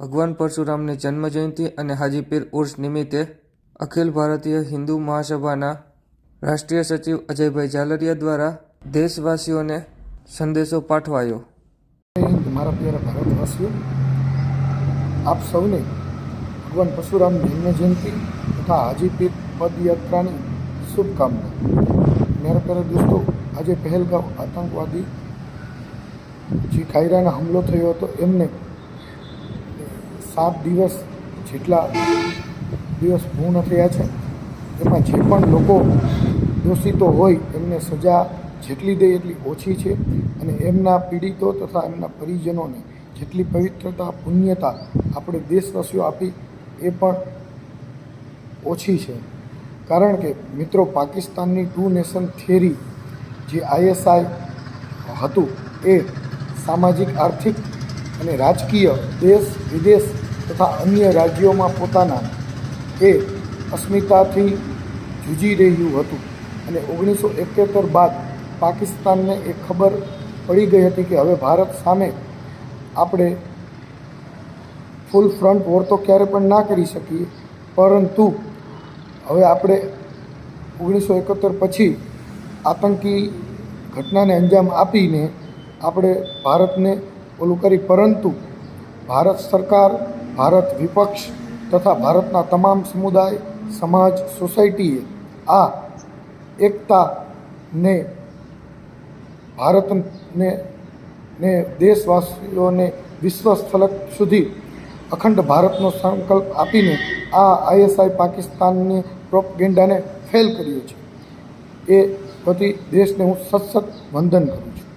ભગવાન પરશુરામની જન્મજયંતિ અને હાજીપીર ઉર્સ નિમિત્તે અખિલ ભારતીય હિન્દુ મહાસભાના રાષ્ટ્રીય સચિવ અજયભાઈ ઝાલરિયા દ્વારા દેશવાસીઓને સંદેશો પાઠવાયો. મારા પ્યારા ભારતવાસીઓ. આપ સૌને ભગવાન પરશુરામ જન્મજયંતિ તથા હાજીપીર પદયાત્રાની શુભકામના. મારા પ્યારા દોસ્તો, આજે પહેલગામ આતંકવાદી જે કાયરાનો હુમલો થયો હતો. એમને સાત દિવસ જેટલા દિવસ પૂર્ણ થયા છે, એમાં જે પણ લોકો દોષિતો હોય, એમને સજા જેટલી દે એટલી ઓછી છે. અને એમના પીડિતો તથા એમના પરિજનોને જેટલી પવિત્રતા, પુણ્યતા આપણે દેશવાસીઓ આપી, એ પણ ઓછી છે. કારણ કે મિત્રો, પાકિસ્તાનની ટુ નેશન થિયરી જે આઈએસઆઈ હતું, એ સામાજિક, આર્થિક અને રાજકીય દેશ વિદેશ તથા અન્ય રાજ્યોમાં પોતાના એ અસ્મિતાથી જૂજી રહ્યું હતું. અને ઓગણીસો એકોતેર બાદ પાકિસ્તાનને એ ખબર પડી ગઈ હતી કે હવે ભારત સામે આપણે ફૂલ ફ્રન્ટ વોર તો ક્યારે પણ ના કરી શકીએ, પરંતુ હવે આપણે ઓગણીસો એકોતેર પછી આતંકી ઘટનાને અંજામ આપીને આપણે ભારતને ઓલું કરી, પરંતુ ભારત સરકાર ભારત વિપક્ષ તથા ભારતના તમામ સમુદાય, સમાજ, સોસાયટીએ આ એકતાને ભારતને ને દેશવાસીઓને વિશ્વ સ્થલક સુધી અખંડ ભારતનો સંકલ્પ આપીને આ આઈએસઆઈ પાકિસ્તાનની પ્રોપગેન્ડાને ફેલ કર્યો છે. એ પ્રતિ દેશને હું સતત વંદન કરું છું.